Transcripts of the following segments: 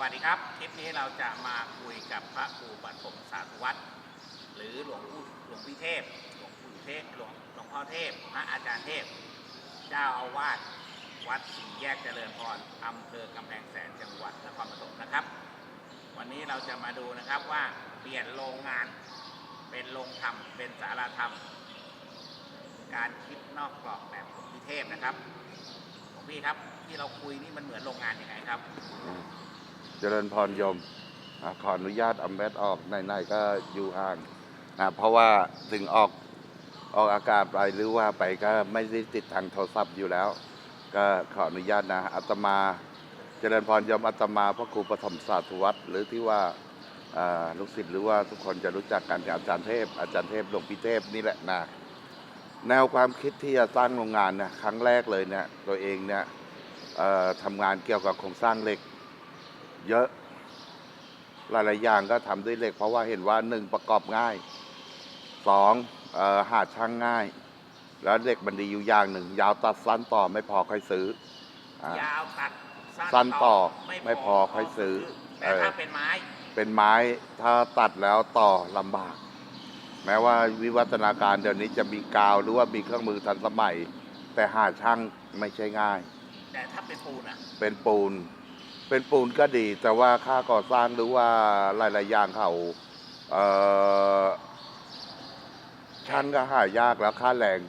วัสดีครับ คลิปนี้เราจะมาคุยกับพระครูปฐมสาธุวัตรหรือหลวงปู่หลวงพี่เทพ หลวงปู่เทพหลวงหลวงพ่อเทพ พระอาจารย์เทพ เจ้าอาวาสวัดสี่แยกเจริญพรอำเภอกำแพงแสนจังหวัดนครปฐมนะครับ วันนี้เราจะมาดูนะครับว่าเปลี่ยนโรงงาน เป็นโรงธรรม เป็นสาราธรรม การคิดนอกกรอบแบบหลวงพี่เทพนะครับหลวงพี่ครับที่เราคุยนี่มันเหมือนโรงงานยังไงครับ เจริญพรยมอขออนุญาตเอาแมสออกในๆก็อยู่ห่างนะเพราะว่าถึงออกออกอากาศไปหรือว่าไปก็ไม่ได้ติดทางโทรศัพท์อยู่แล้ว ก็ขออนุญาตนะอาตมา เจริญพรยมอาตมาพระครูปฐมศาสตรวัดหรือที่ว่าลูกศิษย์หรือว่าทุกคนจะรู้จักกันกับอาจารย์เทพ อาจารย์เทพหลวงพี่เทพนี่แหละนะแนวความคิดที่จะสร้างโรงงานนะครั้งแรกเลยเนี่ยตัวเองเนี่ยทำงานเกี่ยวกับโครงสร้างเหล็ก เยอะ หลายๆอย่างก็ทำด้วยเหล็ก เพราะว่าเห็นว่าหนึ่งประกอบง่ายสองเอ่อหาช่างง่าย แล้วเหล็กมันดีอยู่อย่างหนึ่ง ยาวตัดสั้นต่อไม่พอค่อยซื้ออ่ายาวตัดสั้นต่อไม่พอค่อยซื้อแต่เออถ้าเป็นไม้ เป็นไม้ถ้าตัดแล้วต่อลำบาก แม้ว่าวิวัฒนาการเดี๋ยวนี้จะมีกาวหรือว่ามีเครื่องมือทันสมัย แต่หาช่างไม่ใช่ง่าย แต่ถ้าเป็นปูนอะเป็นปูน เป็นปูนก็ดี แต่ว่าค่าก่อสร้างหรือว่าหลายๆอย่างเขาเอ่อช่างก็หายากแล้วค่าแรง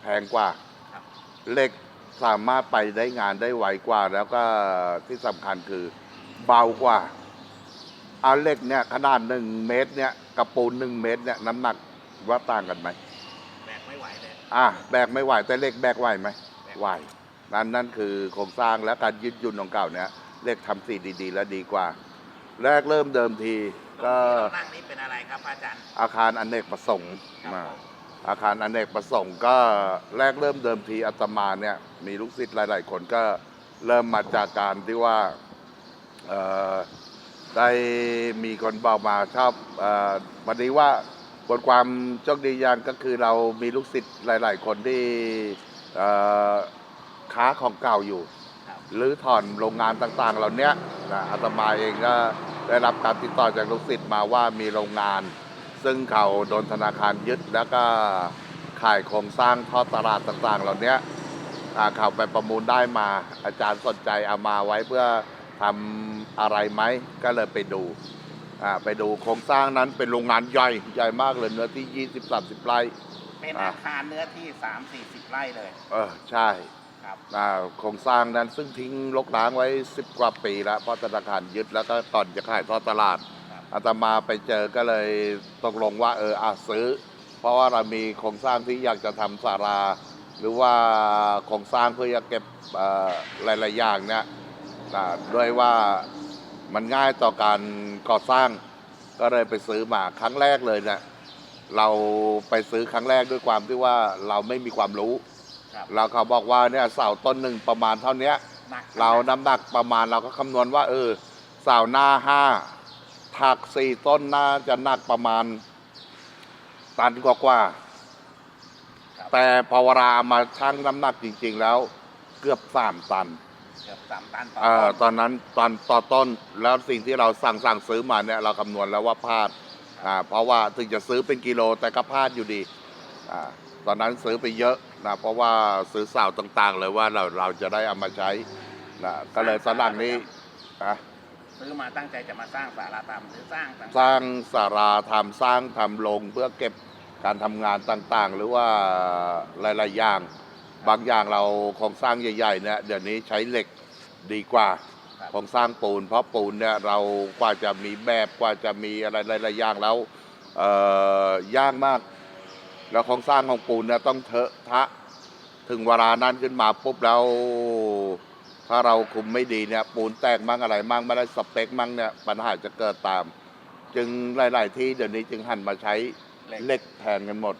แพงกว่าครับเหล็กสามารถไปได้งานได้ไวกว่า แล้วก็ที่สำคัญคือเบากว่าเอาเหล็กเนี่ยขนาดหนึ่งเมตรเนี่ยกับปูนหนึ่งเมตรเนี่ยน้ำหนักว่าต่างกันไหมแบกไม่ไหวเลยอะแบกไม่ไหวแต่เหล็กแบกไหวไหมไหวนั่นนั่นคือโครงสร้างและการยืดหยุ่นของเก่าเนี่ย เหล็กทำสีดีๆ และดีกว่า แรกเริ่มเดิมทีก็ที่เรานั่งนี้เป็นอะไรครับพระอาจารย์ อาคารอเนกประสงค์ครับมาผม อาคารอเนกประสงค์ก็แรกเริ่มเดิมทีอาตมาเนี่ยมีลูกศิษย์หลาย ๆ คนก็เริ่มมาจากการที่ว่าเอ่อได้มีคนบอกมาชอบเอ่อวันนี้ว่าบนความโชคดีอย่างก็คือเรามีลูกศิษย์หลาย ๆ คนที่เอ่อค้าของเก่าอยู่ครับ หรือถอนโรงงานต่างๆ เหล่าเนี้ยนะอาตมาเองก็ได้รับการติดต่อจากลูกศิษย์มาว่ามีโรงงาน ซึ่งเขาโดนธนาคารยึดแล้วก็ขายโครงสร้างทอดตลาดต่างๆ เหล่าเนี้ยอ่าเขาไปประมูลได้มา อาจารย์สนใจเอามาไว้เพื่อทำอะไรไหมก็เลยไปดูอ่าไปดูโครงสร้างนั้นเป็นโรงงานใหญ่ใหญ่มากเลยเนื้อที่ 20-30 ไร่เป็นอะอาคารเนื้อที่สามสี่สิบไร่เลย เออใช่ ครับอ่าโครงสร้างนั้นซึ่งทิ้งรกร้างไว้ 10 กว่าปีแล้วเพราะธนาคารยึดแล้วก็ก่อนจะขายทอดตลาดครับ อาตมาไปเจอก็เลยตกลงว่าเอออาซื้อ เพราะว่าเรามีโครงสร้างที่อยากจะทำศาลาหรือว่าโครงสร้างเพื่อจะเก็บเอ่อหลายๆอย่างเนี่ยอ่าด้วยว่ามันง่ายต่อการก่อสร้าง ก็เลยไปซื้อมาครั้งแรกเลยเนี่ยเราไปซื้อครั้งแรกด้วยความที่ว่าเราไม่มีความรู้ ครับเราเขาบอกว่าเนี่ยเสาต้นหนึ่งประมาณเท่าเนี้ย หนักเราน้ำหนักประมาณเราก็คำนวณว่า เออเสาหน้าห้าถักสี่ต้นน่าจะหนักประมาณ ตันกว่าครับๆแต่พอเวลามาชั่งน้ำหนักจริง ๆ แล้ว เกือบสามตัน เกือบสามตันต่อเอ่อต้นตอนนั้นตอนต่อต้นแล้วสิ่งที่เราสั่งสั่งซื้อมาเนี่ยเราคำนวณแล้วว่าพลาดอ่าเพราะว่าถึงจะซื้อเป็นกิโลแต่ก็พลาดอยู่ดีอ่า ตอนนั้นซื้อไปเยอะนะเพราะว่าซื้อเสาต่างๆ เลยว่าเราเราจะได้เอามาใช้นะก็เลยตอนหลังนี้อะซื้อมาตั้งใจจะมาสร้างสาราธรรมหรือสร้างต่างสร้างสาราทำสร้างทำลงเพื่อเก็บการทำงานต่างๆ หรือว่าหลายๆอย่าง บางอย่างเราโครงสร้างใหญ่ๆเนี่ยเดี๋ยวนี้ใช้เหล็กดีกว่าครับโครงสร้างปูน เพราะปูนเนี่ยเรากว่าจะมีแบบกว่าจะมีอะไรหลายๆอย่างแล้วเอ่อยากมาก แล้วโครงสร้างของปูนเนี่ยต้องเถอะทะถึงเวลานั้นขึ้นมาปุ๊บแล้ว ถ้าเราคุมไม่ดีเนี่ยปูนแตกมั่งอะไรมั่งไม่ได้สเปคมั่งเนี่ยปัญหาจะเกิดตาม จึงหลาย ๆ ที่เดี๋ยวนี้จึงหันมาใช้เหล็กเหล็กแทนกันหมด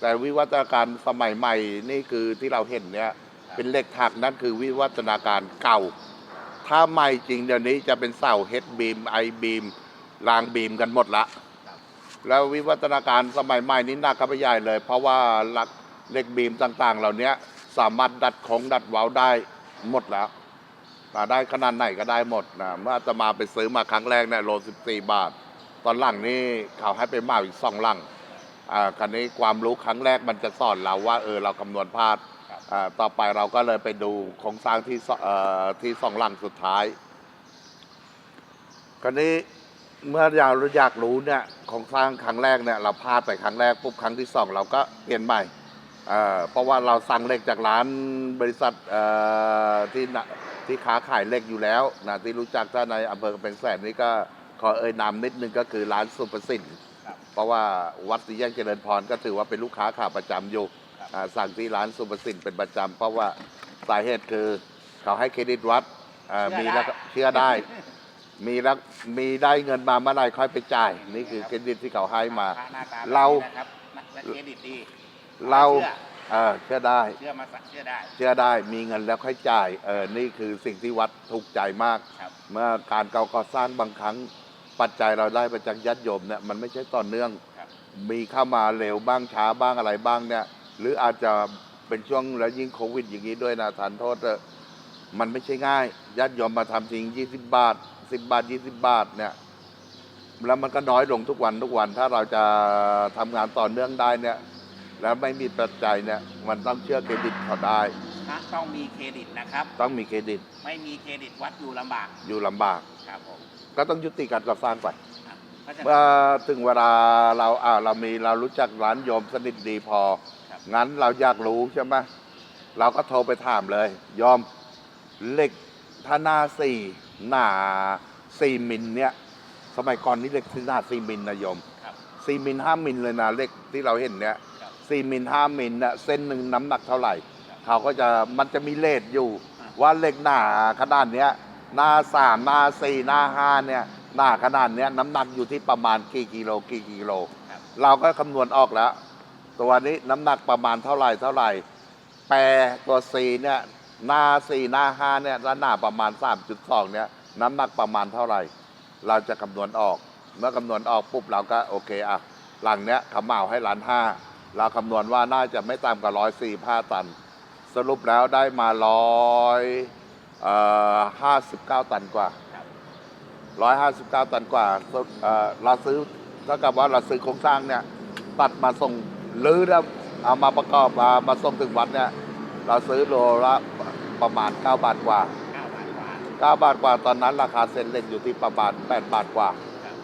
แต่วิวัฒนาการสมัยใหม่นี่คือที่เราเห็นเนี่ยเป็นเหล็กถักนั่นคือวิวัฒนาการเก่า ถ้าใหม่จริงเดี๋ยวนี้จะเป็นเสาเฮดบีมไอบีมรางบีมกันหมดละครับ แล้ววิวัฒนาการสมัยใหม่นี้หนักเข้าไปใหญ่เลย เพราะว่าหลักเหล็กบีมต่างๆ เหล่านี้สามารถดัดของดัดเว้าได้หมดแล้วอ่าได้ขนาดไหนก็ได้หมดนะเมื่ออาตมาไปซื้อมาครั้งแรกเนี่ยโลสิบสี่บาท ตอนหลังนี่เขาให้ไปเมาอีกสองลังอ่าคราวนี้ความรู้ครั้งแรกมันจะสอนเราว่าเออเราคำนวณพลาดอ่าต่อไปเราก็เลยไปดูโครงสร้างที่สเอ่อที่สองลังสุดท้ายคราวนี้ เมื่อเราอยากรู้เนี่ยโครงสร้างครั้งแรกเนี่ยเราพลาดไปครั้งแรกปุ๊บครั้งที่สองเราก็เปลี่ยนใหม่เอ่อเพราะว่าเราสั่งเหล็กจากร้านบริษัทเอ่อที่นะที่ค้าขายเหล็กอยู่แล้วนะที่รู้จักถ้าในอำเภอกำแพงแสนนี่ก็ขอเอ่ยนามนิดนึงก็คือร้านสุประสิทธิ์ครับเพราะว่าวัดสีแยกเจริญพรก็ถือว่าเป็นลูกค้าขาประจำอยู่ครับ อ่าสั่งที่ร้านสุประสิทธิ์เป็นประจำเพราะว่าสาเหตุคือเขาให้เครดิตวัดอ่ามีแล้วก็เชื่อได้ มีแล้วมีได้เงินมาเมื่อไหรค่อยไปจ่าย นี่คือเครดิตที่เขาให้มาพระหน้าตาเราแบบนี้นะครับและเครดิตดีเราชื่อเออเชื่อได้ เชื่อมาสักเชื่อได้ เชื่อได้มีเงินแล้วค่อยจ่ายเออนี่คือสิ่งที่วัดถูกใจมาก ครับ เมื่อการเก่าก่อสร้างบางครั้งปัจจัยเราได้มาจากญาติโยมเนี่ยมันไม่ใช่ต่อเนื่อง ครับ มีเข้ามาเร็วบ้างช้าบ้างอะไรบ้างเนี่ย หรืออาจจะเป็นช่วงแล้วยิ่งโควิดอย่างนี้ด้วยนะทานโทษเถอะมันไม่ใช่ง่ายญาติโยมมาทำทิ้ง20 บาท 10บาท20บาทเนี่ย แล้วมันก็น้อยลงทุกวันทุกวัน ถ้าเราจะทำงานต่อเนื่องได้เนี่ย แล้วไม่มีปัจจัยเนี่ย มันต้องเชื่อเครดิตเขาได้ พระต้องมีเครดิตนะครับ ต้องมีเครดิต ไม่มีเครดิตวัดอยู่ลำบาก อยู่ลำบาก ครับผมก็ต้องยุติการก่อสร้างไปอะเพราะฉะนั้นเมื่อถึงเวลาเราอ่าเรามีเรารู้จักร้านโยมสนิทดีพอ ครับ งั้นเราอยากรู้ใช่ไหมเราก็โทรไปถามเลยยอมเหล็กถ้าหน้าสี่ หน้าสี่มิลเนี่ย สมัยก่อนนี่เหล็กที่หน้าสี่มิลนะโยมครับสี่มิลห้ามิลเลยนะเหล็กที่เราเห็นเนี่ยครับสี่มิลห้ามิลเนี่ยเส้นหนึ่งน้ำหนักเท่าไหร่ ครับเขาก็จะมันจะมีเลทอยู่ อ่า ว่าเหล็กหนาขนาดเนี้ยหน้าสามหน้าสี่หน้าห้าเนี่ยหน้าขนาดเนี้ยน้ำหนักอยู่ที่ประมาณกี่กิโลกี่กิโล ครับเราก็คำนวณออกแล้ว ตัวนี้น้ำหนักประมาณเท่าไหร่เท่าไหร่ แปรตัวสีเนี่ยห นาสี่นาห้าเนี่ยและหน้าประมาณ 3.2เนี่ยน้ำหนักประมาณเท่าไหร่ เราจะคำนวณออก เมื่อคำนวณออกปุ๊บเราก็โอเคอะหลังเนี้ยขาเหมาให้ล้านห้าเราคำนวณว่าน่าจะไม่ต่ำกว่าร้อยสี่ห้าตัน สรุปแล้วได้มาร้อยห้าสิบเก้าตันกว่าร้อยห้าสิบเก้าตันกว่าเราซื้อเท่ากับว่าเราซื้อโครงสร้างเนี่ย ตัดมาส่งหรือเอามาประกอบมามาส่งถึงวัดเนี่ย เราซื้อโลละประมาณ 9 บาทกว่าเก้าบาทกว่า 9 บาทกว่าตอนนั้นราคาเซ็นเหล็กอยู่ที่ประมาณ 8 บาทกว่าครับ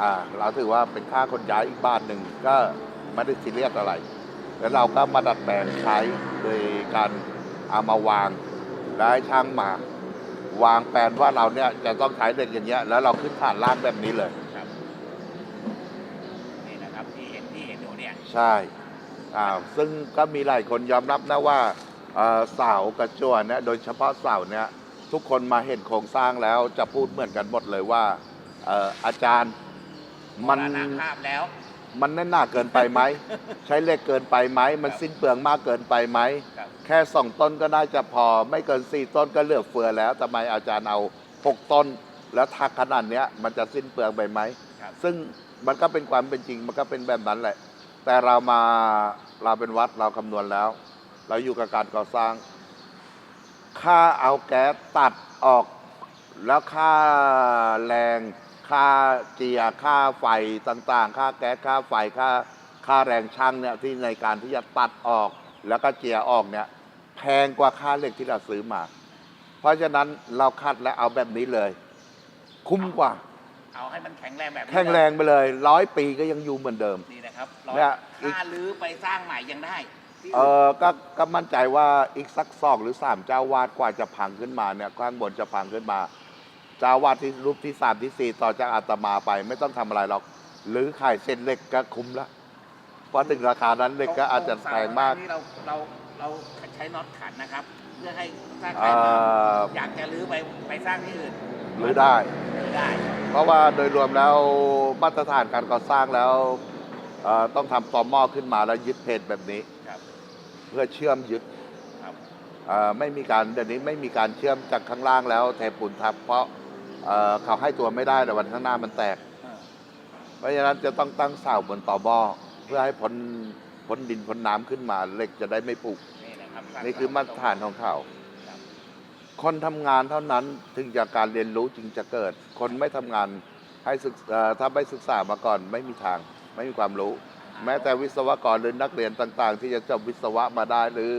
อ่า เราถือว่าเป็นค่าคนย้ายอีกบาทหนึ่งก็ไม่ได้ซีเรียสอะไร แล้วเราก็มาดัดแปลงใช้โดยการเอามาวางแล้วให้ช่างมา วางแผนว่าเราเนี่ยจะต้องใช้เหล็กอย่างเงี้ยแล้วเราขึ้นฐานล่างแบบนี้เลยครับนี่นะครับที่เห็นที่เห็นอยู่เนี่ย ใช่อ่าซึ่งก็มีหลายคนยอมรับนะว่า เอ่อเสากระจวนเนี่ยโดยเฉพาะเสาเนี่ยทุกคนมาเห็นโครงสร้างแล้วจะพูดเหมือนกันหมดเลยว่าเอ่ออาจารย์มัน มรณภาพแล้ว มันแน่นหนาเกินไปไหม ใช้เหล็กเกินไปไหม มันสิ้นเปลืองมากเกินไปไหม ครับ แค่สองต้นก็น่าจะพอ ไม่เกินสี่ต้นก็เหลือเฟือแล้วทำไมอาจารย์เอาหกต้น แล้วทักขนาดเนี้ยมันจะสิ้นเปลืองไปไหม ครับ ซึ่งมันก็เป็นความเป็นจริงมันก็เป็นแบบนั้นแหละ แต่เรามาเราเป็นวัดเราคำนวณแล้ว เราอยู่กับการก่อสร้าง ค่าเอาแก๊สตัดออก แล้วค่าแรง ค่าเจียร์ค่าไฟต่างๆ ค่าแก๊สค่าไฟค่าค่าแรงช่างเนี่ยที่ในการที่จะตัดออก แล้วก็เจียร์ออกเนี่ยแพงกว่าค่าเหล็กที่เราซื้อมา เพราะฉะนั้นเราคัดและเอาแบบนี้เลย คุ้มกว่า เอาให้มันแข็งแรงแบบนี้แข็งแรงไปเลยร้อยปีก็ยังอยู่เหมือนเดิม นี่นะครับเนี่ยถ้าลื้อไปสร้างใหม่ยังได้ที่ เออก็ก็มั่นใจว่าอีกสักสองหรือสามเจ้าวาดกว่าจะพังขึ้นมาเนี่ยข้างบนจะพังขึ้นมา เจ้าวาดที่รูปที่สามที่สี่ต่อจากอาตมาไป ไม่ต้องทำอะไรหรอกหรือขายเส้นเหล็กก็คุ้มละเพราะถึงราคานั้นเหล็กก็อาจจะแพงมาก นี่เราเราเราใช้น็อตขันนะครับ เพื่อให้ถ้าใครเอ่มาออยากจะลื้อไปไปสร้างที่อื่นหรือได้ลื้อได้ เพราะว่าโดยรวมแล้วมาตรฐานการก่อสร้างแล้วเอ่อต้องทำตอหม้อขึ้นมาแล้วยึดเพจแบบนี้ครับ เพื่อเชื่อมยึดครับเอ่อไม่มีการเดี๋ยวนี้ไม่มีการเชื่อมจากข้างล่างแล้วเทปูนทับ เพราะเอ่อเขาให้ตัวไม่ได้แต่วันข้างหน้ามันแตกเออเพราะฉะนั้นจะต้องตั้งเสาบนต่อหม้อเพื่อให้พ้นพ้นดินพ้นน้ำขึ้นมาเหล็กจะได้ไม่ปุก นี่นะครับนี่คือมาตรฐานของเขา ครับคนทำงานเท่านั้นถึงจะการเรียนรู้จึงจะเกิด คนไม่ทำงานให้ศึกเอ่อถ้าไม่ศึกษามาก่อน ไม่มีทาง ไม่มีความรู้ แม้แต่วิศวกรหรือนักเรียนต่างๆ ที่จะจบวิศวะมาได้หรือ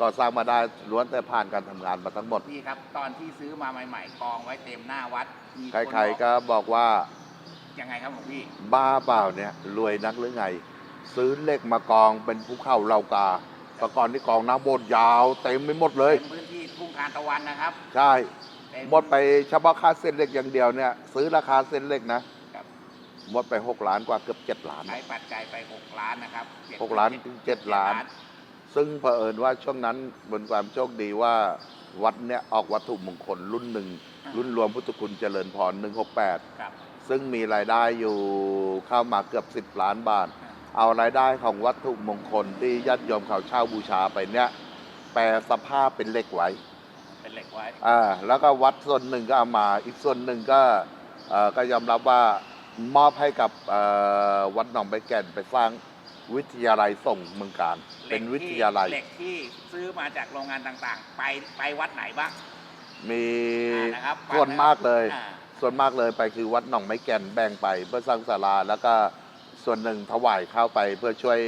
ก่อสร้างมาได้ล้วนแต่ผ่านการทำงานมาทั้งหมด พี่ครับ ตอนที่ซื้อมาใหม่ๆกองไว้เต็มหน้าวัดมีนใครๆก็บอกว่ายังไงครับหลวงพี่บ้าเปล่าเนี่ยรวยนักหรือไง ซื้อเหล็กมากองเป็นภูเขาเหล่ากาแต่ก่อนที่กองน้ำบดยาวเต็มไปหมดเลยเป็นพื้นที่ทุ่งทานตะวันนะครับใช่เป็นหมดไปเฉพาะค่าเส้นเหล็กอย่างเดียวเนี่ย ซื้อราคาเส้นเหล็กนะครับ หมดไป6ล้านกว่าเกือบ7ล้านใช้ปัจจัยไป6ล้านนะครับเจ็ดหกล้านถึงเจ็ดล้าน ซึ่งเผอิญว่าช่วงนั้นบนความโชคดีว่าวัดเนี่ยออกวัตถุมงคลรุ่นหนึ่ง รุ่นรวมพุทธคุณเจริญพร168ครับซึ่งมีรายได้อยู่เข้ามาเกือบ10ล้านบาท เอารายได้ของวัตถุมงคลที่ญาติโยมเขาเช่าบูชาไปเนี่ยแปลสภาพเป็นเหล็กไว้เป็นเหล็กไว้อ่าแล้วก็วัดส่วนหนึ่งก็เอามาอีกส่วนหนึ่งก็เอ่อก็ยอมรับว่า มอบให้กับเอ่อวัดหนองใบแก่นไปสร้างวิทยาลัยส่งเมืองการเป็นวิทยาลัย เหล็กที่ซื้อมาจากโรงงานต่างๆ ไปไปวัดไหนบ้าง มีอ่านะครับส่วนมากเลย อ่า ส่วนมากเลยไปคือวัดหนองไม้แก่นแบ่งไปเพื่อสร้างศาลาแล้วก็ส่วนหนึ่งถวายเข้าไปเพื่อช่วย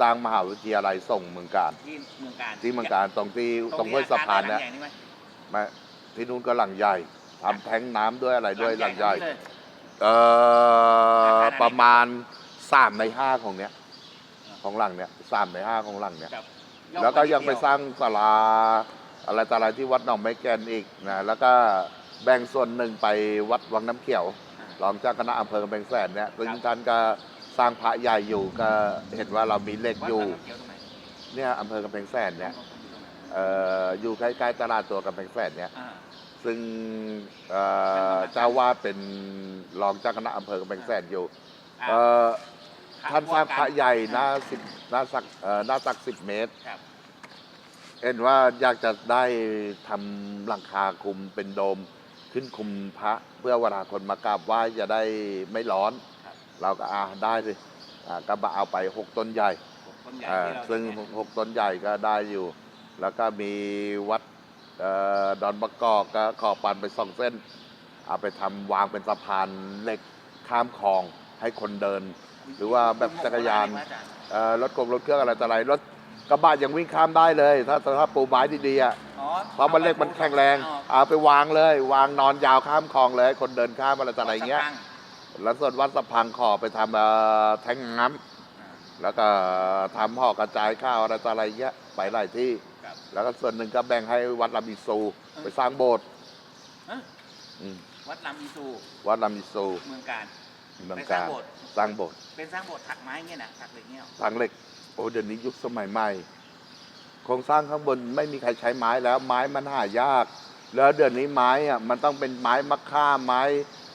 สร้างมหาวิทยาลัยส่งเมืองการที่เมืองการที่เมืองการตรงที่ตรงนี้ห้วยสะพานอเนี่ยรใหญ่ไหมมาที่นู้นก็หลังใหญ่ทำแท้งน้ำด้วยอะไรด้วยหลังใหญ่เลยเอ่ ออาคารอะไรประมาณสามในห้าของเนี้ย ของหลังเนี้ยสามในห้าของหลังเนี้ย ครับแล้วก็ยังนิดไปเดีวสร้างศาลาอะไรต่ออะไรที่วัดหนองไม้แกนอีกนะแล้วก็แบ่งส่วนหนึ่งไปวัดวังน้ำเขียว รองเจ้าคณะอำเภอกำแพงแสนเนี่ยซึ่งท่านก็สร้างพระใหญ่อยู่ก็เห็นว่าเรามีเหล็กวัดอยู่บางน้ำเขียวตรงไหนเนี่ยอำเภอกำแพงแสนเนี่ยเอ่ออยู่ใกล้ๆตลาดตัวกำแพงแสนเนี่ย อ่า ซึ่งเอ่อเจ้าวาดเป็นรองเจ้าคณะอำเภอกำแพงแสนอยู่อ่า เอ่อท่านสร้างพระใหญ่หน้าอ่สิบหน้าสักเอ่อหน้าตักสิบเมตร ครับเห็นว่าอยากจะได้ทำหลังคาคุมเป็นโดมขึ้นคุมพระเพื่อเวลาคนมากราบไหว้จะได้ไม่ร้อน ครับ เราก็อ่าได้สิอ่าก็มาเอาไปหกต้นใหญ่ต้นใหญ่อ่าที่เราซึ่งเห็นเนี่ยหกต้นใหญ่ก็ได้อยู่ แล้วก็มีวัดเอ่อ ดอนประกอบก็ขอปันไปสองเส้น เอาไปทำวางเป็นสะพานเหล็กข้ามคลองให้คนเดิน หรือว่าแบบจักรยานอาจารย์เอ่อรถกงรถเครื่องอะไรต่ออะไรรถกระบะยังวิ่งข้ามได้เลย ถ้าถ้าปูไม้ดีๆอะอ๋อเพราะมันเล็กมันแข็งแรงอ๋อเอาไปวางเลย วางนอนยาวข้ามคลองเลยคนเดินข้ามอะไรต่ออะไรเงี้ยสตังค์แล้วส่วนวัดสะพังขอไปทำเอ่อแทงน้ำแล้วก็ทำห่อกระจายข้าวอะไรต่ออะไรเงี้ยไปหลายที่ ครับ แล้วก็ส่วนหนึ่งก็แบ่งให้วัดลำอิซูไปสร้างโบสถ์ฮะอืมวัดลำอีซูวัดลำอิซูเมืองการ เมืองไปสการร้างโบสถ์สร้างโบสถ์เป็นสร้างโบสถ์ถักไม้เงี้ยนะถักเหล็กเงี้ยทางเหล็ก โอ้เดี๋ยวนี้ยุคสมัยใหม่โครงสร้างข้างบนไม่มีใครใช้ไม้แล้วไม้มันหายาก แล้วเดี๋ยวนี้ไม้อะมันต้องเป็นไม้มะค่าไม้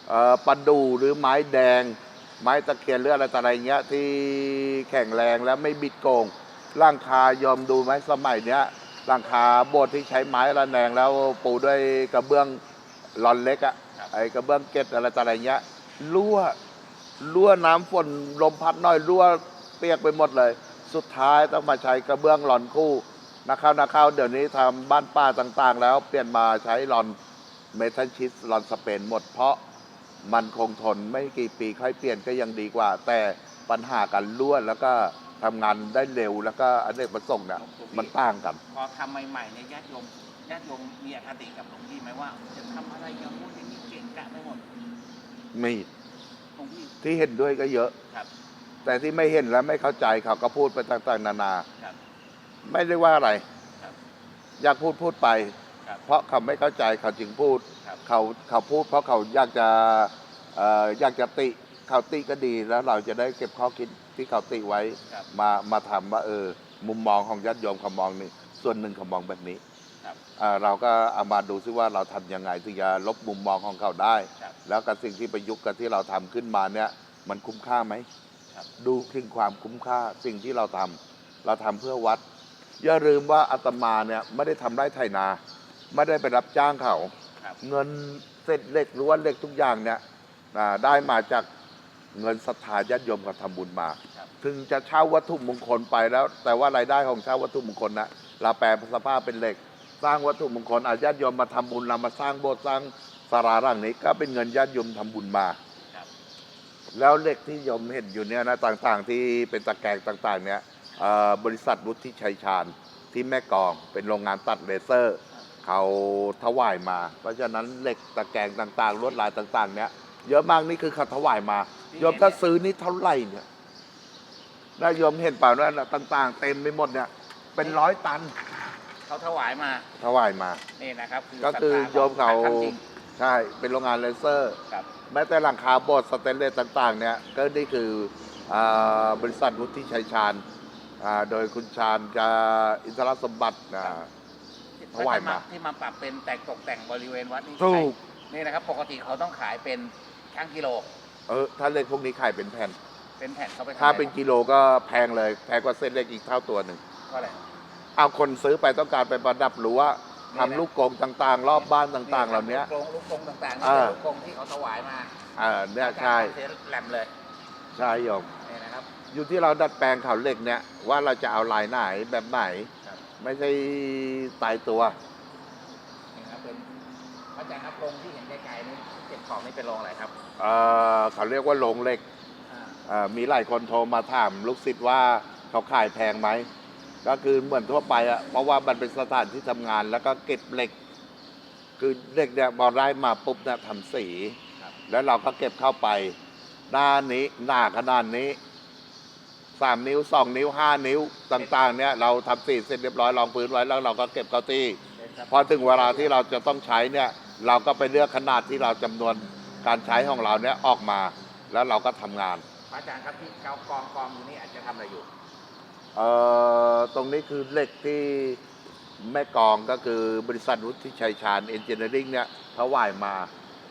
เอ่อประดู่หรือไม้แดง ไม้ตะเคียนหรืออะไรต่ออะไรเงี้ยที่แข็งแรงแล้วไม่บิดโกงร่างคายอมดูไหมสมัยเนี้ย ร่างคาโบสถ์ที่ใช้ไม้ระแนงแล้วปูด้วยกระเบื้องลอนเล็กอะไอกระเบื้องเกล็ดอะไรต่ออะไรเงี้ยรั่วรั่วน้ำฝนลมพัดน่อยรั่วเปียกไปหมดเลย สุดท้ายต้องมาใช้กระเบื้องหลอนคู่นะครับนะครับเดี๋ยวนี้ทำบ้านป้าต่างๆ แล้วเปลี่ยนมาใช้หลอนเมทัลชิสหลอนสเปนหมด เพราะมันคงทนไม่กี่ปีค่อยเปลี่ยนก็ยังดีกว่า แต่ปัญหาการรั่วแล้วก็ ทำงานได้เร็วแล้วก็อันเนกประสงค์เนี่ยมันต่างกัน พอทำใหม่ๆเนี่ยญาติโยมญาติโยมมีอคติกับหลวงพี่ไหมว่าจะทำอะไรอย่างนู้นอย่างนี้เก่งกะไปหมดมีหลวงพี่ที่เห็นด้วยก็เยอะ ครับแต่ที่ไม่เห็นและไม่เข้าใจเขาก็พูดไปต่างๆ นานา ครับ ไม่ได้ว่าอะไร ครับอยากพูดพูดไป ครับเพราะเขาไม่เข้าใจเขาจึงพูด ครับเขาเขาพูดเพราะเขาอยากจะเอ่ออยากจะติ เขาติก็ดีแล้วเราจะได้เก็บข้อคิด ที่เขาติไว้ครับมามาทำว่าเออ มุมมองของญาติโยมเขามองนี่ส่วนหนึ่งเขามองแบบนี้ครับ อ่าเราก็เอามาดูซิว่าเราทำยังไงถึงจะลบมุมมองของเขาได้ ครับ แล้วกับสิ่งที่ประยุกต์กับที่เราทำขึ้นมาเนี่ยมันคุ้มค่าไหม ครับ ดูถึงความคุ้มค่าสิ่งที่เราทำเราทำเพื่อวัด อย่าลืมว่าอาตมาเนี่ยไม่ได้ทำไร่ไถนา ไม่ได้ไปรับจ้างเขา ครับ เงินเศษเหล็กล้วนเหล็กทุกอย่างเนี่ยอ่าได้มาจาก เงินศรัทธาญาติโยมเขาทำบุญมาครับถึงจะเช่าวัตถุมงคลไปแล้ว แต่ว่ารายได้ของเช่าวัตถุมงคลนะเราแปลสภาพเป็นเหล็กสสร้างวัตถุมงคลอาญาติโยมมาทำบุญเรามาสร้างโบสถ์สร้างศาลาหลังนี้ ก็เป็นเงินญาติโยมทำบุญมาครับแล้วเหล็กที่โยมเห็นอยู่เนี่ยนะต่างๆ ที่เป็นตะแกรงต่างๆ เนี่ยเอ่อบริษัทวุฒิชัยชาญที่แม่กลองเป็นโรงงานตัดเลเซอร์เขาถวายมา เพราะฉะนั้นเหล็กตะแกรงต่างๆลวดลายต่าง ๆ เนี่ยเยอะมากนี่คือเขาถวายมา โยมถ้าซื้อนี่เท่าไหร่เนี่ยได้โยมเห็นเปล่าว่าต่างๆ เต็มไปหมดเนี่ย เป็นร้อยตันเขาถวายมาถวายมา นี่นะครับก็คือศรัทธโยมเขาทำจริงใช่เป็นโรงงานเลเซอร์ ครับ แม้แต่หลังคาโบสถ์สเตนเลสต่าง ๆ เนี่ย ก็นี่คืออาบริษัทวุฒิชัยชาญอ่าโดยคุณชาญจะอินทรสมบัติอ่าถวายมา ที่มาปรับเป็นแต่งตกแต่งบริเวณวัดนี่ถูก นี่นะครับ ปกติเขาต้องขายเป็นช่างกิโล เออถ้าเหล็กพวกนี้ขายเป็นแผ่น เป็นแผ่นเขาไปขยถ้าเป็นกิโลก็แพงเลยแพงกว่าเส้นเล็กอีกเท่าตัวหนึ่งเท่าไหร่เอาคนซื้อไปต้องการไปประดับรั้วทำลูกกรงต่างๆ รอบบ้านต่างๆ เหล่านี้ ลูกกรงลูกกรงต่างๆนี่อ่าเป็นลูกกรงที่เขาถวายมาอ่าเนี่ยใช่เทแหลมเลยใช่โยม นี่นะครับ อยู่ที่เราดัดแปลงเขาเหล็กเนี่ยว่าเราจะเอาลายไหนแบบไหน ครับ ไม่ใช่ตายตัว นี่ครับเป็นพระอาจารย์ครับโรงที่เห็นไกลๆนี่เก็บ ของนี่เป็นโรงอะไรครับเอ่อเขาเรียกว่าโรงเหล็กอ่าเอ่อมีหลายคนโทรมาถามลูกศิษย์ว่าเขาขายแพงไหม ก็คือเหมือนทั่วไปอะเพราะว่ามันเป็นสถานที่ทำงานแล้วก็เก็บเหล็ก คือเหล็กเนี่ยพอได้มาปุ๊บเนี่ยทำสี ครับแล้วเราก็เก็บเข้าไป หน้านี้หน้าขนาดนี้สามนิ้วสองนิ้วห้านิ้วต่างๆ เนี่ยเราทำสีเสร็จเรียบร้อยรองพื้นไว้แล้วเราก็เก็บเข้าที่ เป็นครับพอถึงเวลาที่เราจะต้องใช้เนี่ย เราก็ไปเลือกขนาดที่เราจำนวนการใช้ของเราเนี่ยออกมา แล้วเราก็ทำงานพระอาจารย์ครับที่เกากองกองอยู่นี่อาจจะทำอะไรอยู่เอ่อตรงนี้คือเหล็กที่แม่กองก็คือบริษัทวุฒิชัยชาญเอนจิเนียริงเนี่ยถวายมา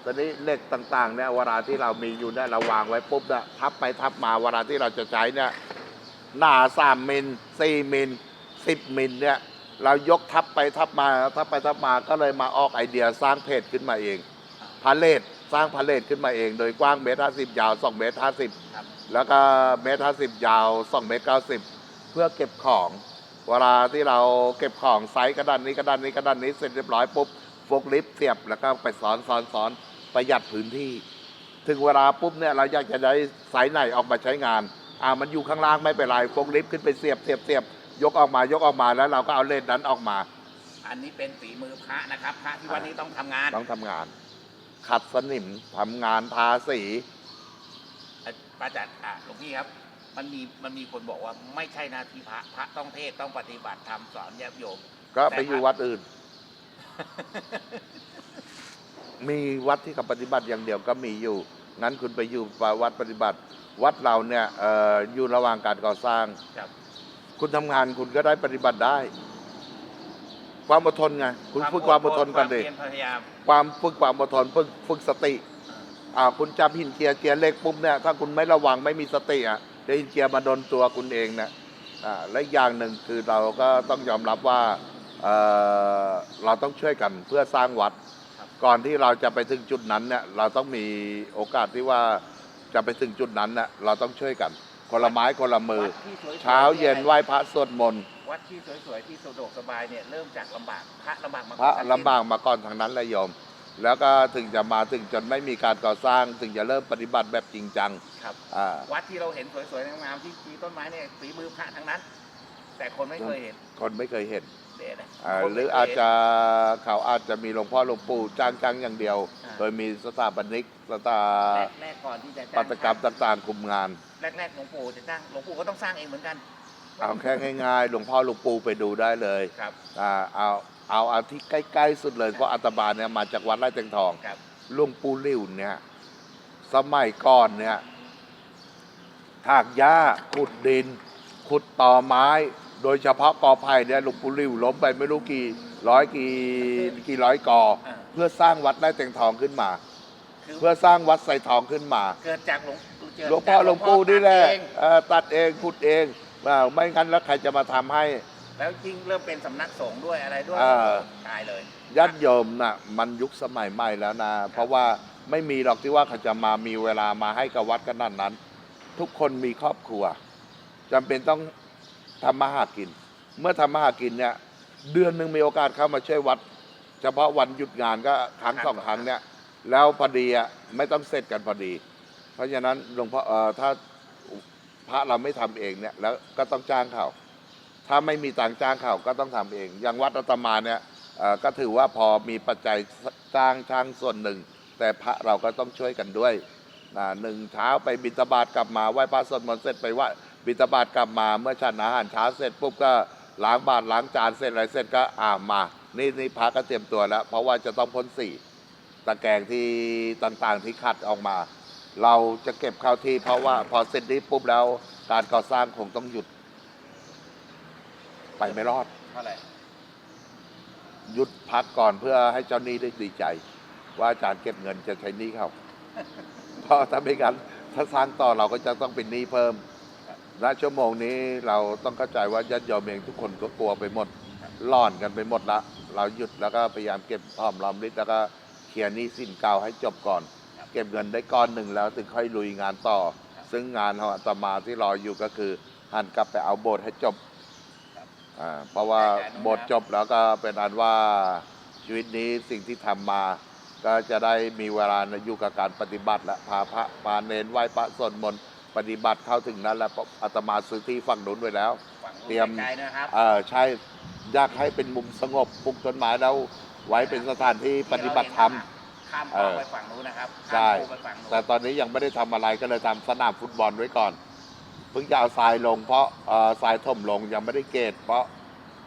ตอนนี้เหล็กต่างๆเนี่ยเวลาที่เรามีอยู่เนี่ยเราวางไว้ปุ๊บเนี่ยทับไปทับมาเวลาที่เราจะใช้เนี่ยหนาสามมิลสี่มิลสิบมิลเนี่ย เรายกทับไปทับมาทับไปทับมาก็เลยมาออกไอเดียสร้างเพจขึ้นมาเองพาเลทสร้างพาเลทขึ้นมาเอง โดยกว้างเมตรห้าสิบยาวสองเมตรห้าสิบครับแล้วก็เมตรห้าสิบยาวสองเมตรเก้าสิบเพื่อเก็บของเวลาที่เราเก็บของไซส์กระดานนี้กระดานนี้กระดานนี้เสร็จเรียบร้อยปุ๊บโฟกลิฟต์เสียบแล้วก็ไปสอนสอนสอนประหยัดพื้นที่ ถึงเวลาปุ๊บเนี่ยเราอยากจะได้ไซส์ไหนออกมาใช้งานอ่ามันอยู่ข้างล่างไม่เป็นไรโฟกลิฟต์ขึ้นไปเสียบเสียบเสียบ ยกออกมายกออกมาแล้วเราก็เอาเลนนั้นออกมา อันนี้เป็นฝีมือพระนะครับ พระที่วันนี้ต้องทำงาน ต้องทำงาน ขัดสนิมทำงานทาสีเอ่อพระอาจารย์อะหลวงพี่ครับ มันมีมันมีคนบอกว่าไม่ใช่หน้าที่พระพระต้องเทศน์ต้องปฏิบัติธรรมสอนญาติโยม ก็ไปอยู่วัดอื่น มีวัดที่เขาปฏิบัติอย่างเดียวก็มีอยู่ งั้นคุณไปอยู่วัดปฏิบัติ วัดเราเนี่ยเอออยู่ระหว่างการก่อสร้าง ครับ คุณทำงานคุณก็ได้ปฏิบัติได้ ความอดทนไงคุณฝึกความอดทนกันดิความเพียรพยายามความฝึกความอดทนฝึกฝึกสติ อ่า คุณจับหินเจียเจียเล็กปุ๊บเนี่ยถ้าคุณไม่ระวังไม่มีสติอะเดี๋ยวหินเจียมาโดนตัวคุณเองนะอ่าและอีกอย่างหนึ่งคือเราก็ต้องยอมรับว่าเอ่อเราต้องช่วยกันเพื่อสร้างวัดครับก่อนที่เราจะไปถึงจุดนั้นเนี่ยเราต้องมีโอกาสที่ว่าจะไปถึงจุดนั้นเนี่ยเราต้องช่วยกัน คนละไม้คนละมือ วัดที่สวยๆเช้าเย็นไหว้พระสวดมนต์วัดที่สวยๆที่สะดวกสบายเนี่ยเริ่มจากลำบากพระลำบากมาพระก่อนลำบากมาก่อนทางนั้นแหละโยม แล้วก็ถึงจะมาถึงจนไม่มีการก่อสร้าง ถึงจะเริ่มปฏิบัติแบบจริงจังครับ อ่าวัดที่เราเห็นสวยๆงามๆที่มีต้นไม้เนี่ยฝีมือพระทั้งนั้น แต่คนไม่เคยเห็นคนไม่เคยเห็นเด่นะอ่าคนหไม่รือเคยอาจเห็นจะเขาอาจจะมีหลวงพ่อหลวงปู่จ้างจ้างอย่างเดียว อ่า โดยมีสถาปนิกสถาแรกๆก่อนที่จะปัจ้างตกรรมต่างๆคุมงาน แรกๆหลวงปู่จะจ้างหลวงปู่ก็ต้องสร้างเองเหมือนกัน เอาแค่ง่ายๆ หลวงพ่อหลวงปู่ไปดูได้เลยครับ อ่าเอาเอาเอาที่ใกล้ๆสุดเลยเพราะอาตมาเนี่ยมาจากวัดไร่เต็งทองครับ หลวงปู่ลิ่วเนี่ย สมัยก่อนเนี่ยถากหญ้าขุดดิน ขุดต่อไม้ โดยเฉพาะกอไผ่เนี่ยหลวงปู่ลิ่วล้มไปไม่รู้กี่ร้อยกี่กี่ร้อยกอ อ่า เพื่อสร้างวัดไร่เต็งทองขึ้นมา คือเพื่อสร้างวัดไส่ทองขึ้นมา เกิดจากหลวง เกิดหลวงพ่อจากหลวงปู่นี่แหละตัดเอง เอ่อตัดเองขุดเองว่าไม่งั้นแล้วใครจะมาทำให้ แล้วยิ่งเริ่มเป็นสำนักสงฆ์ด้วยอะไรด้วยเออตายเลยญาติโยมน่ะมันยุคสมัยใหม่แล้วนะ เพราะว่าไม่มีหรอกที่ว่าเขาจะมามีเวลามาให้กับวัดกันนั้นนั้น ทุกคนมีครอบครัวจำเป็นต้องทำมาหากิน เมื่อทำมาหากินเนี่ย เดือนหนึ่งมีโอกาสเข้ามาช่วยวัด เฉพาะวันหยุดงานก็ครั้งครั้งสองสองครั้งเนี่ย แล้วพอดีอะไม่ต้องเสร็จกันพอดี เพราะฉะนั้นหลวงพ่อเอ่อถ้าพระเราไม่ทำเองเนี่ยแล้วก็ต้องจ้างเขาถ้าไม่มีตังจ้างเขาก็ต้องทำเอง อย่างวัดอาตมาเนี่ยก็ถือว่าพอมีปัจจัยจ้างช่างส่วนหนึ่ง แต่พระเราก็ต้องช่วยกันด้วยนะหนึ่งเช้าไปบิณฑบาตกลับมาไหว้พระสวดมนต์เสร็จไปไหว่าบิณฑบาตกลับมาเมื่อฉันอาหารเช้าเสร็จปุ๊บก็ล้างบาตรล้างจานเสร็จอะไรเสร็จก็อ่ามานี่นี่พระก็เตรียมตัวแล้ว เพราะว่าจะต้องพ้นสี่ตะแกรงที่ต่างๆที่ขัดออกมา เราจะเก็บเข้าที่เพราะว่าพอเสร็จนี้ปุ๊บแล้ว การก่อสร้างคงต้องหยุด ไปไม่รอด เท่าไหร่หยุดพักก่อนเพื่อให้เจ้าหนี้ได้ดีใจ ว่าอาจารย์เก็บเงินจะใช้หนี้เขาเพราะถ้าไม่งั้นถ้าสร้างต่อเราก็จะต้องเป็นหนี้เพิ่มณชั่วโมงนี้เราต้องเข้าใจว่าญาติโยมเองทุกคนก็กลัวไปหมดร่อนกันไปหมดละ เราหยุดแล้วก็พยายามเก็บหอมรอมริบแล้วก็เคลียร์หนี้สิ้นเก่าให้จบก่อน เก็บเงินได้ก้อนหนึ่งแล้วถึงค่อยลุยงานต่อ ซึ่งงานของอาตมาที่รออยู่ก็คือหันกลับไปเอาโบสถ์ให้จบอ่าเพราะว่าบทจบแล้วก็เป็นอันว่าชีวิตนี้สิ่งที่ทำมา ก็จะได้มีเวลาอยู่กับการปฏิบัติและพาพระพาเนนไหว้พระสวดมนต์ปฏิบัติเข้าถึงนั้นแล้วอาตมาซื้อที่ฝั่งนู้นไว้แล้วฝั่งนู้นเตรียมไกลๆนะครับเออใช่อยากให้เป็นมุมสงบปลูกต้นไม้แล้วไว้เป็นสถานที่ปฏิบัติธรรม ข้ามคเอลองอไปฝั่งนู้นนะครับใช่ข้ามคูไปฝั่งนู้นแต่ตอนนี้ยังไม่ได้ทำอะไรก็เลยทำสนามฟุตบอลไว้ก่อน เพิ่งจะเอาทรายลงเพราะเอ่อทรายถมลงยังไม่ได้เกตเพราะ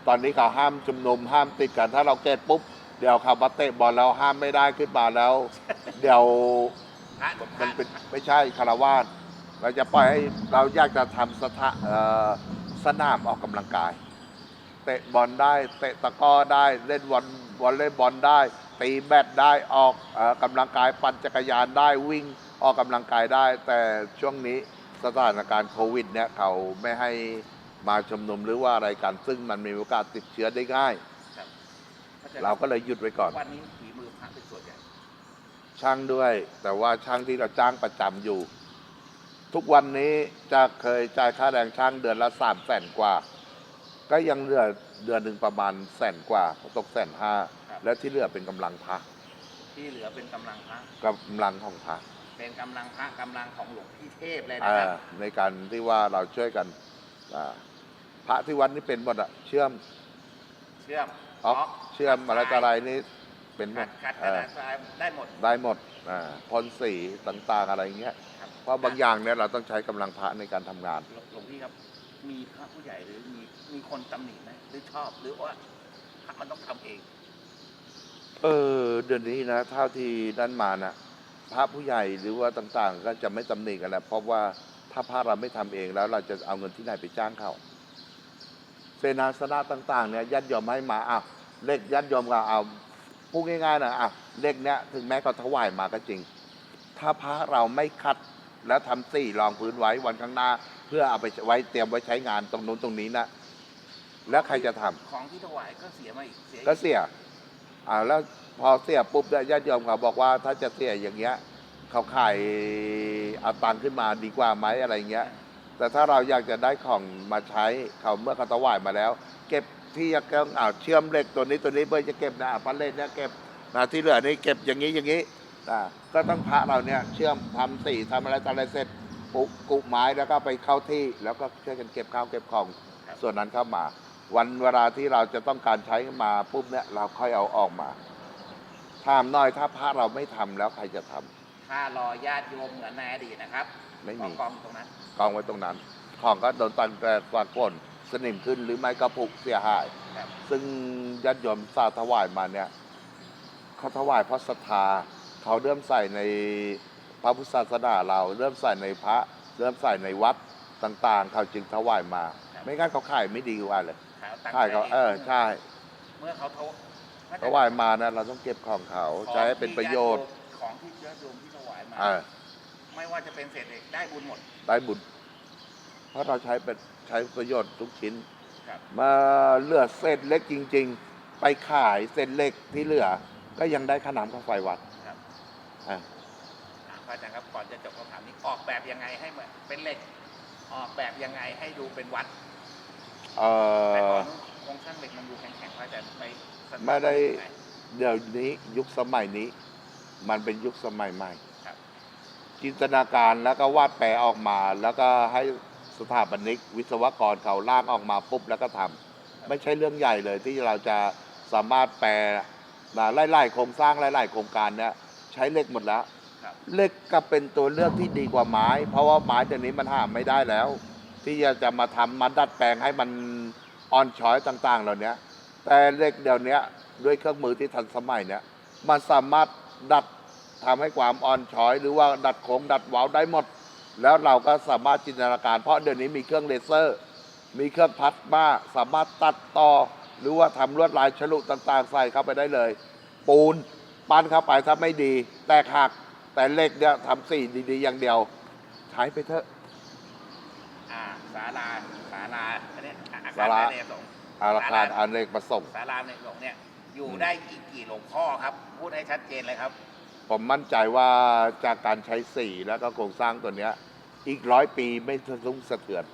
ตอนนี้เขาห้ามชุมนุมห้ามติดกันถ้าเราเกตปุ๊บเดี๋ยวเขามาเตะบอลแล้วห้ามไม่ได้ขึ้นมาแล้ว เดี๋ยวพระมันเป็นไม่ใช่คารวาสเราจะปล่อยให้เราอยากจะทำสถาเอ่อสนามออกกำลังกาย เตะบอลได้ เตะตะกร้อได้เล่นวอลวอลเลย์บอลได้ ตีแบดได้ออกเออกำลังกายปั่นจักรยานได้วิ่งออกกำลังกายได้ แต่ช่วงนี้สถานการณ์โควิดเนี่ยเขาไม่ให้มาชุมนุมหรือว่าอะไรกัน ซึ่งมันมีโอกาสติดเชื้อได้ง่ายครับพะฉะนั้นเราก็เลยหยุดไว้ก่อน วันนี้ฝีมือพระเป็นส่วนใหญ่ช่างด้วย แต่ว่าช่างที่เราจ้างประจำอยู่ ทุกวันนี้จะเคยจ่ายค่าแรงช่างเดือนละสามแสนกว่า ก็ยังเหลือเดือนหนึ่งประมาณแสนกว่าตกแสนห้า แล้วที่เหลือเป็นกำลังพระที่เหลือเป็นกำลังพระ กำลังของพระเป็นกำลังพระกำลังของหลวงพี่เทพเลยอ่านะครับ ในการที่ว่าเราช่วยกันอ่าพระที่วัดนี่เป็นหมดอะเชื่อมเชื่อมออกเชื่อมอะไรต่ออะไรนี่เป็นหมขัดดขัดกเอระอดาษทรายได้หมด ได้หมดอ่าพ่นสีต่างๆอะไรเงี้ย ครับเพราะบางอย่างเนี่ยเราต้องใช้กำลังพระในการทำงาน หลวงหลวงพี่ครับ มีพระผู้ใหญ่หรือมีมีคนตำหนิไหมหรือชอบหรือว่าพระมันต้องทำเอง เออเดือนนี้นะเท่าที่นั่นมานะพระผู้ใหญ่หรือว่าต่างๆ ก็จะไม่ตำหนิกันแล้วเพราะว่าถ้าพระเราไม่ทำเองแล้วเราจะเอาเงินที่ไหนไปจ้างเขาเสนาสนะต่าง ๆเนี่ยยัดยอมให้มาอ้าวเลขยัดยอมก็เอาพูดง่ายๆนะอ้าวเลขเนี้ยถึงแม้เขาถวายมาก็จริง ถ้าพระเราไม่คัดแล้วทำสี่รองพื้นไว้วันข้างหน้า เพื่อเอาไปไว้เตรียมไว้ใช้งานตรงนู้นตรงนี้นะแล้วใครจะทำของที่ถวายก็เสียมาอีกเสียอีก็เสีย อ่าแล้วพอเสียปุ๊บเนี่ยญาติโยมเขาบอกว่าถ้าจะเสียอย่างเงี้ยเขาขายเอาตังค์ขึ้นมาดีกว่าไหมอะไรเงี้ย แต่ถ้าเราอยากจะได้ของมาใช้เขาเมื่อเขาถวายมาแล้ว เก็บที่จะเก็อ่าเชื่อมเหล็กตัวนี้ตัวนี้เพื่อจะเก็บนะอะพันเล่นเนี่ยเก็บนะที่เหลือนี่เก็บอย่างนี้อย่างนี้อ่าก็ต้องพระเราเนี่ยเชื่อมทำสีทำอะไรทำอะไรเสร็จปุกกุไม้แล้วก็ไปเข้าที่แล้วก็ช่วยกันเก็บข้าวเก็บของส่วนนั้นเข้ามา วันเวลาที่เราจะต้องการใช้มาปุ๊บเนี่ยเราค่อยเอาออกมาถามหน่อยถ้าพระเราไม่ทำแล้วใครจะทำถ้ารอญาติโยมเหมือนในอดีตนะครับ ไม่ก็มีกองตรงนั้นกองไว้ตรงนั้น ของก็โดนตันแปรกวาดฝนสนิมขึ้นหรือไม่ก็ผุเสียหายครับซึ่งญาติโยมสาถวายมาเนี่ยเขาถวายเพราะศรัทธาเขาเริ่มใส่ในพระพุทธศาสนาเรา เริ่มใส่ในพระ เริ่มใส่ในวัดต่างๆ เขาจึงถวายมา ไม่งั้นเขาขายไม่ดีกว่าเลยขายตังค์ขายเขาไปเออใช่เมื่อเขาถวถวายมานะเราต้องเก็บของเขาใช้ให้เป็นประโยชน์ของที่ญาติโยมที่ถวายมาเออไม่ว่าจะเป็นเศษเหล็กได้บุญหมด ได้บุญ เพราะเราใช้เป็นใช้ประโยชน์ทุกชิ้นครับมาเหลือเศษเล็กจริง ๆ ไปขายเศษเล็กที่เหลือ ก็ยังได้ค่าน้ำค่าไฟวัดครับอะอ่าพระอาจารย์ครับก่อนจะจบคำถามนี้ออกแบบยังไงให้เหมือนเป็นเหล็ก ออกแบบยังไงให้ดูเป็นวัดเอ่แต่อก่อนโครงสร้างเหล็กมันดูแข็งๆพระอาจารย์ไปสตาร์ทไม่ได้งง เดี๋ยวนี้ยุคสมัยนี้ มันเป็นยุคสมัยใหม่ ครับ จินตนาการแล้วก็วาดแปลออกมา แล้วก็ให้สถาปนิก วิศวกรเขาร่างออกมาปุ๊บแล้วก็ทำไม่ใช่เรื่องใหญ่เลยที่เราจะสามารถแปลนะไล่ๆโครงสร้างไล่ๆโครงการเนี้ยใช้เหล็กหมดแล้วครับ เหล็กก็เป็นตัวเลือกที่ดีกว่าไม้ เพราะว่าไม้เดี๋ยวนี้มันหาไม่ได้แล้ว ที่จะจะมาทำมาดัดแปลงให้มันอ่อนช้อยต่างๆ เหล่านี้แต่เหล็กเดี๋ยวนี้ด้วยเครื่องมือที่ทันสมัยเนี่ยมันสามารถดัดทำให้ความอ่อนช้อย หรือว่าดัดโค้งดัดเว้าได้หมด แล้วเราก็สามารถจินตนาการเพราะเดี๋ยวนี้มีเครื่องเลเซอร์ มีเครื่องพัดมาสามารถตัดต่อ หรือว่าทำลวดลายฉลุต่างๆ ใส่เข้าไปได้เลย ปูนปั้นเข้าไปถ้าไม่ดี แตกหัก แต่เหล็กเนี่ยทำสีดีๆ อย่างเดียว ใช้ไปเถอะ อ่าศาลาศาลาอันเนี้ยอาคาศารลาเนสงฆ์อาราคารอเนกประสงค์ ศาลาในสงฆ์เนี่ยอยู่ได้กี่กี่หลวงพ่อครับ พูดให้ชัดเจนเลยครับ ผมมั่นใจว่าจากการใช้สีแล้วก็โครงสร้างตัวเนี้ย อีกร้อยปีไม่สะทุ้งสะเทือน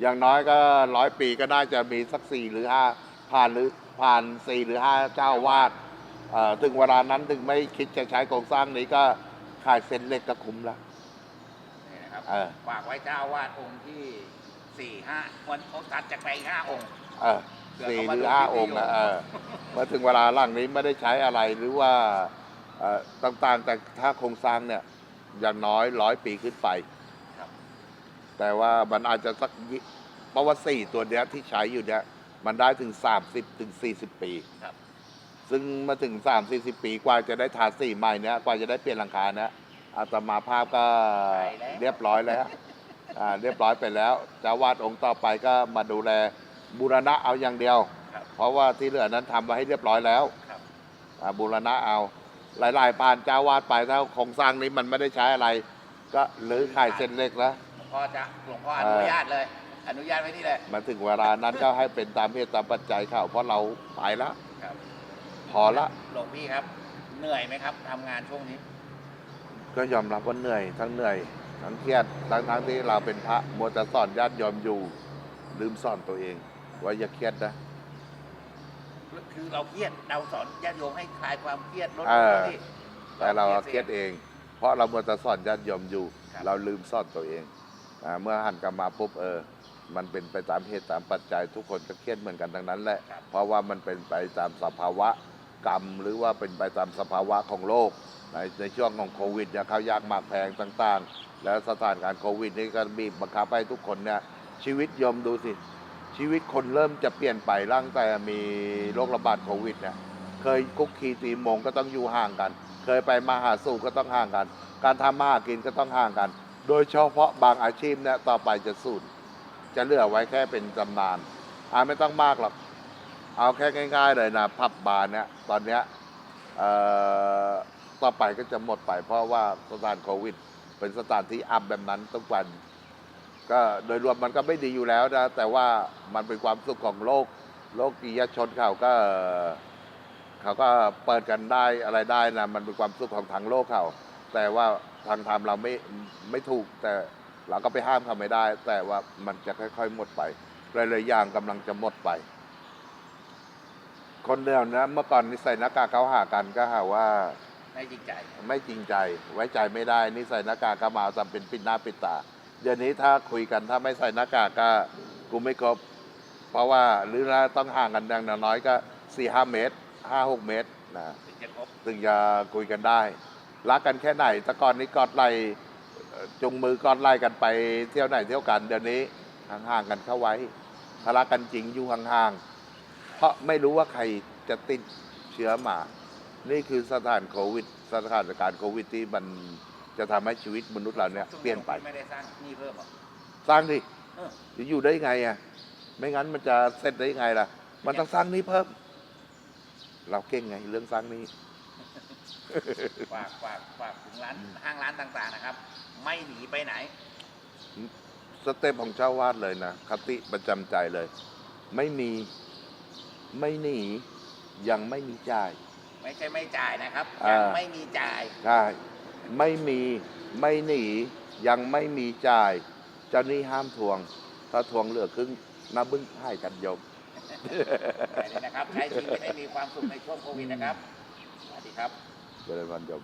อย่างน้อยก็ร้อยปีก็น่าจะมีสักสี่หรือห้าผ่านหรือผ่านสี่หรือห้าเจ้าวาดเอ่อ ถึงเวลานั้นถึงไม่คิดจะใช้โครงสร้างนี้ก็ขายเส้นเหล็กก็คุ้มละ นี่นะครับเออ ฝากไว้เจ้าวาดองค์ที่สี่ห้าวันเขาตัดจากไปอีกห้าองค์ เออสี่หรือห้าองค์นะเออมาถึงเวลาหลังนี้ไม่ได้ใช้อะไรหรือว่าเอ่อต่างๆ แต่ถ้าโครงสร้างเนี่ย อย่างน้อยร้อยปีขึ้นไปครับ แต่ว่ามันอาจจะสักยี่เพราะว่าสี่ตัวเนี้ยที่ใช้อยู่เนี้ยมันได้ถึง30ถึง40ปี ครับ ซึ่งมาถึง 3 40 ปีกว่าจะได้ทาสีใหม่เนี้ยกว่าจะได้เปลี่ยนหลังคาเนี้ยอาตมาภาพก็เรียบร้อยแล้วอ่าเรียบร้อยไปแล้วเจะวาดองค์ต่อไปก็มาดูแลบูรณะเอาอย่างเดียวครับเพราะว่าที่เหลือนั้นทำไว้ให้เรียบร้อยแล้วครับอ่าบูรณะเอาหลายๆปานเจ้าวาดไปถ้าโครงสร้างนี้มันไม่ได้ใช้อะไร ก็หรือขายเส้นเล็กแล้วหลวงพ่อจะหลวงพ่ออเออนุญาตเลย อนุญาตไว้นี่เลยมาถึงเวลานั้นก็ให้เป็นตามเหตุตามปัจจัยเขาเพราะเราไปแล้วครับ พอละ หลวงพี่ครับ เหนื่อยไหมครับทำงานช่วงนี้ ก็ยอมรับว่าเหนื่อย ทั้งเหนื่อย ทั้งเครียดทั้งทั้งที่เราเป็นพระมัวแต่สอนญาติโยมอยู่ ลืมสอนตัวเอง ว่าอย่าเครียดนะ คือเราเครียดเราสอนญาติโยมให้คลายความเครียดลดเออ ที่แต่เราเครียดเอง เพราะเรามัวแต่สอนญาติโยมอยู่ครับเราลืมสอนตัวเองอ่าเมื่อหันกลับมาปุ๊บเออ มันเป็นไปตามเหตุตามปัจจัยทุกคนก็เครียดเหมือนกันทั้งนั้นแหละครับเพราะว่ามันเป็นไปตามสภาวะ กรรม หรือว่าเป็นไปตามสภาวะของโลก ในในช่วงของโควิดเนี่ยเขายากหมากแพงต่างๆ แล้วสถานการณ์โควิด นี่ก็บีบบังคับให้ทุกคนเนี่ยชีวิตโยมดูสิ ชีวิตคนเริ่มจะเปลี่ยนไปตั้งแต่มีโรคระบาดโควิดเนี่ยเคยคุกคีตีมงก็ต้องอยู่ห่างกัน เคยไปมาหาสู่ก็ต้องห่างกัน การทำมาหากินก็ต้องห่างกัน โดยเฉพาะบางอาชีพเนี่ยต่อไปจะสูญจะเหลือไว้แค่เป็นตำนานอาไม่ต้องมากหรอก เอาแค่ง่าย ๆ เลยนะผับบาร์เนี่ยตอนเนี้ยเอ่อต่อไปก็จะหมดไปเพราะว่าสถานโควิด เป็นสถานที่อับแบบนั้นทุกวัน ก็โดยรวมมันก็ไม่ดีอยู่แล้วนะ แต่ว่ามันเป็นความสุขของโลก โลกกิยชนเขาก็ เขาก็เปิดกันได้อะไรได้นะมันเป็นความสุขของทางโลกเขา แต่ว่าทางธรรมเราไม่ไม่ถูก แต่เราก็ไปห้ามเขาไม่ได้ แต่ว่ามันจะค่อย ๆ หมดไปหลายๆอย่างกำลังจะหมดไป คนเดียวนะเมื่อก่อนนิสัยหน้ากากเขาหากันก็หาว่าไม่จริงใจ ไม่จริงใจ ไว้ใจไม่ได้นี่ใส่หน้ากากก็มาทำเป็นปิดหน้าปิดตาเดี๋ยวนี้ถ้าคุยกันถ้าไม่ใส่หน้ากากก็กูไม่ครบ เพราะว่าหรือต้องห่างกันอย่างน้อยก็สี่ห้าเมตรห้าหกเมตรนะถึงจะครบถึงจะคุยกันได้ รักกันแค่ไหนแต่ก่อนนี้กอดไหลเอ่อจุงมือกอดไหลกันไปเที่ยวไหนเที่ยวกัน เดี๋ยวนี้ห่างๆกันเข้าไว้ถ้ารักกันจริงอยู่ห่างๆเพ ราะไม่รู้ว่าใครจะติดเชื้อมา นี่คือสถานโควิด สถานการณ์โควิดที่มันจะทำให้ชีวิตมนุษย์เราเนี่ยเปลี่ยนไป ไม่ได้สร้างหนี้เพิ่มหรอกสร้างดิเออจะอยู่ได้ไงอะ ไม่งั้นมันจะเสร็จได้ยังไงล่ะ มันต้องสร้างหนี้เพิ่ม เราเก่งไง เรื่องสร้างหนี้ ฝากฝากฝากถึงร้านห้างร้านต่างๆนะครับ ไม่หนีไปไหน สเต็ปของเจ้าวาดเลยนะคติประจำใจเลย ไม่มี ไม่หนียังไม่มีจ่าย ไม่ใช่ไม่จ่ายนะครับอ่ายัยังไม่มีจ่ายใช่ไม่มีไม่หนียังไม่มีจ่ายเจ้าหนี้ห้ามทวง ถ้าทวงเหลือครึ่งน้าบึ้งให้กันยมแค่นี้นะครับใช้ชีวิตให้มีความสุขในช่วงโควิดนะครับสวัสดีครับเจริญพรโยม